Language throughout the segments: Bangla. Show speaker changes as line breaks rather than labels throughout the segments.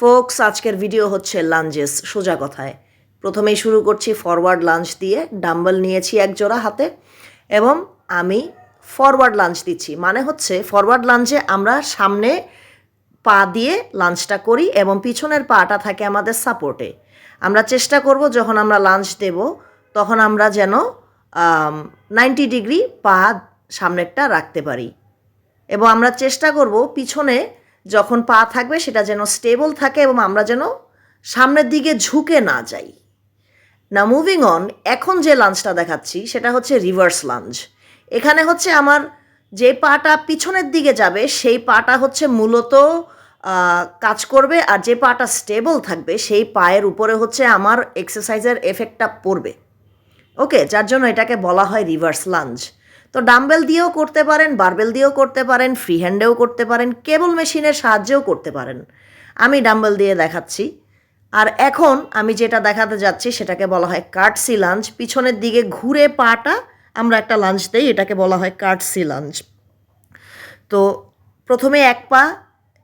ফোকস, আজকের ভিডিও হচ্ছে লাঞ্জেস সোজা কথায়। প্রথমেই শুরু করছি ফরওয়ার্ড লাঞ্চ দিয়ে ডাম্বল নিয়েছি এক জোড়া হাতে, এবং আমি ফরওয়ার্ড লাঞ্চ দিচ্ছি। মানে হচ্ছে ফরওয়ার্ড লাঞ্চে আমরা সামনে পা দিয়ে লাঞ্চটা করি এবং পিছনের পাটা থাকে আমাদের সাপোর্টে আমরা চেষ্টা করব যখন আমরা লাঞ্চ দেব, তখন আমরা যেন নাইনটি ডিগ্রি পা সামনেরটা রাখতে পারি। এবং আমরা চেষ্টা করব পিছনে যখন পা থাকবে সেটা যেন স্টেবল থাকে এবং আমরা যেন সামনের দিকে ঝুঁকে না যাই। না মুভিং অন এখন যে লাঞ্চটা দেখাচ্ছি সেটা হচ্ছে রিভার্স লাঞ্চ এখানে হচ্ছে আমার যে পাটা পিছনের দিকে যাবে, সেই পাটা হচ্ছে মূলত কাজ করবে আর যে পাটা স্টেবল থাকবে, সেই পায়ের উপরে হচ্ছে আমার এক্সারসাইজের এফেক্টটা পড়বে। ওকে যার জন্য এটাকে বলা হয় রিভার্স লাঞ্জ তো ডাম্বেল দিয়েও করতে পারেন, বারবেল দিয়েও করতে পারেন ফ্রি হ্যান্ডেও করতে পারেন, কেবল মেশিনের সাহায্যেও করতে পারেন। আমি ডাম্বেল দিয়ে দেখাচ্ছি। আর এখন আমি যেটা দেখাতে যাচ্ছি সেটাকে বলা হয় কার্টসি লাঞ্চ। পিছনের দিকে ঘুরে পাটা, আমরা একটা লাঞ্চ দেই, এটাকে বলা হয় কার্টসি লাঞ্চ। তো প্রথমে এক পা,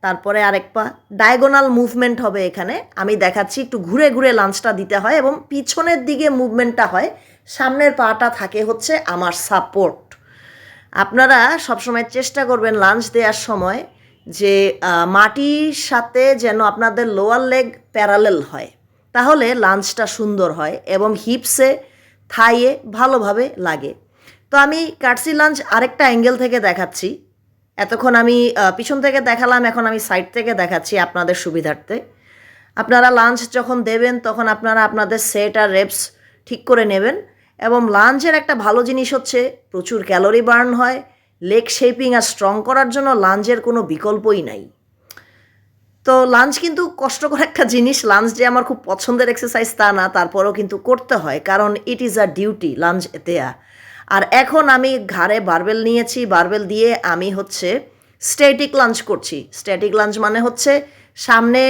তারপরে আরেক পা। ডায়াগোনাল মুভমেন্ট হবে এখানে। আমি দেখাচ্ছি একটু ঘুরে ঘুরে লাঞ্চটা দিতে হয় এবং পিছনের দিকে মুভমেন্টটা হয়। সামনের পাটা থাকে হচ্ছে আমার সাপোর্ট। আপনারা সবসময় চেষ্টা করবেন লাঞ্চ দেওয়ার সময় যে মাটির সাথে যেন আপনাদের লোয়ার লেগ প্যারালেল হয়। তাহলে লাঞ্চটা সুন্দর হয় এবং হিপসে থাইয়ে ভালোভাবে লাগে। তো আমি কাটসি লাঞ্চ আরেকটা অ্যাঙ্গেল থেকে দেখাচ্ছি। এতক্ষণ আমি পিছন থেকে দেখালাম, এখন আমি সাইড থেকে দেখাচ্ছি আপনাদের সুবিধার্থে। আপনারা লাঞ্চ যখন দেবেন, তখন আপনারা আপনাদের সেট আর রেপস ঠিক করে নেবেন। এবং লাঞ্চের একটা ভালো জিনিস হচ্ছে, প্রচুর ক্যালোরি বার্ন হয়, লেগ শেপিং আর স্ট্রং করার জন্য লাঞ্চের কোনো বিকল্পই নাই। তো লাঞ্চ কিন্তু কষ্টকর একটা জিনিস, লাঞ্চ যে আমার খুব পছন্দের এক্সারসাইজ তা না, তারপরেও কিন্তু করতে হয়, কারণ it is a duty lunge দেয়া। আর এখন আমি ঘাড়ে বারবেল নিয়েছি বারবেল দিয়ে আমি হচ্ছে স্ট্যাটিক লাঞ্চ করছি। স্ট্যাটিক লাঞ্চ মানে হচ্ছে সামনে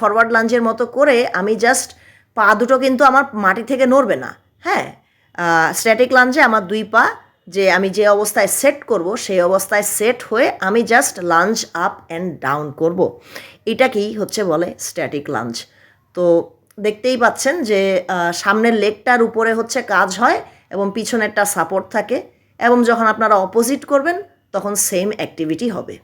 ফরওয়ার্ড লাঞ্চের মতো করে আমি জাস্ট পা দুটো কিন্তু আমার মাটি থেকে নড়বে না হ্যাঁ? স্ট্যাটিক লাঞ্চে আমার দুই পা, যে আমি যে অবস্থায় সেট করব, সেই অবস্থায় সেট হয়ে আমি just lunge up and down করব। এটাকেই হচ্ছে বলে স্ট্যাটিক লাঞ্চ তো দেখতেই পাচ্ছেন যে সামনের লেগটার উপরে হচ্ছে কাজ হয় এবং পিছনেরটা সাপোর্ট থাকে এবং যখন আপনারা অপোজিট করবেন, তখন সেম অ্যাক্টিভিটি হবে।